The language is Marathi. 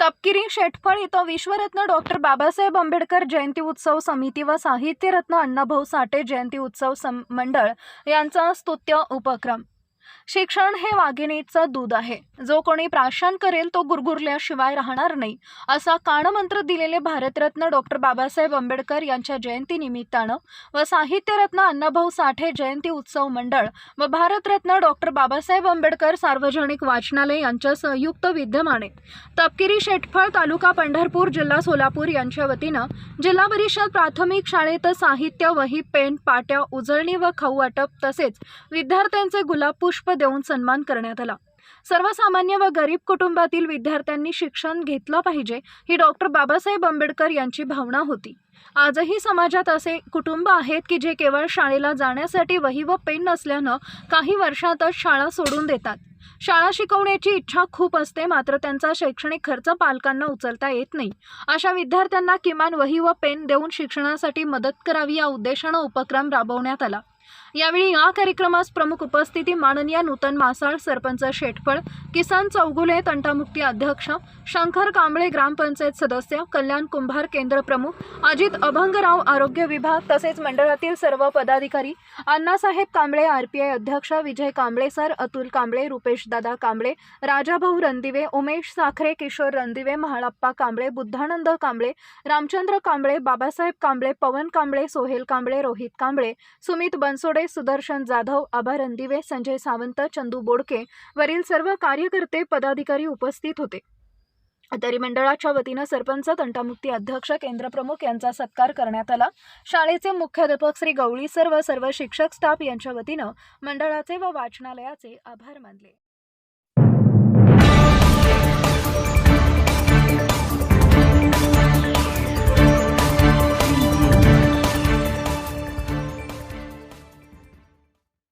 तपकिरी शेटफळ इथं विश्वरत्न डॉक्टर बाबासाहेब आंबेडकर जयंती उत्सव समिती व साहित्यरत्न अण्णाभाऊ साठे जयंती उत्सव मंडळ यांचा स्तुत्य उपक्रम. शिक्षण हे वाघिणीचं दूध आहे. जो कोणी प्राशन करेल तो गुरगुरल्याशिवाय राहणार नाही असा कानमंत्र दिलेले भारतरत्न डॉक्टर बाबासाहेब आंबेडकर यांच्या जयंतीनिमित्तानं व साहित्यरत्न अण्णाभाऊ साठे जयंती उत्सव मंडळ व भारतरत्न डॉक्टर बाबासाहेब आंबेडकर सार्वजनिक वाचनालय यांच्या संयुक्त विद्यमाने तपकिरी शेटफळ तालुका पंढरपूर जिल्हा सोलापूर यांच्या वतीनं जिल्हा परिषद प्राथमिक शाळेत साहित्य वही पेन पाट्या उजळणी व खाऊ वाटप तसेच विद्यार्थ्यांचे गुलाब पुष्प देऊन सन्मान करण्यात आला. सर्वसामान्य व गरीब कुटुंबातील विद्यार्थ्यांनी शिक्षण घेतलं पाहिजे ही डॉक्टर बाबासाहेब आंबेडकर यांची भावना होती. आजही समाजात असे कुटुंब आहेत की जे केवळ शाळेला जाण्यासाठी वही व पेन नसल्यानं काही वर्षातच शाळा सोडून देतात. शाळा शिकवण्याची इच्छा खूप असते मात्र त्यांचा शैक्षणिक खर्च पालकांना उचलता येत नाही. अशा विद्यार्थ्यांना किमान वही व पेन देऊन शिक्षणासाठी मदत करावी या उद्देशानं उपक्रम राबवण्यात आला. यावेळी या कार्यक्रमास प्रमुख उपस्थिती माननीय नूतन मासाळ सरपंच शेटफळ किसन चौगुले तंटामुक्ती अध्यक्ष शंकर कांबळे ग्रामपंचायत सदस्य कल्याण कुंभार केंद्र प्रमुख अजित अभंगराव आरोग्य विभाग तसेच मंडळातील सर्व पदाधिकारी अण्णासाहेब कांबळे आरपीआय अध्यक्ष विजय कांबळे सर अतुल कांबळे रुपेश दादा कांबळे राजाभाऊ रणदिवे उमेश साखरे किशोर रणदिवे महाळप्पा कांबळे बुद्धानंद कांबळे रामचंद्र कांबळे बाबासाहेब कांबळे पवन कांबळे सोहेल कांबळे रोहित कांबळे सुमित बनसोडे सुदर्शन जाधव आभा रणदिवे संजय सावंत चंदू बोडके वरील सर्व कार्यकर्ते पदाधिकारी उपस्थित होते. तरी मंडळाच्या वतीनं सरपंच तंटामुक्ती अध्यक्ष केंद्रप्रमुख यांचा सत्कार करण्यात आला. शाळेचे मुख्याध्यापक श्री गवळी सर्व सर्व शिक्षक स्टाफ यांच्या वतीनं मंडळाचे व वाचनालयाचे आभार मानले.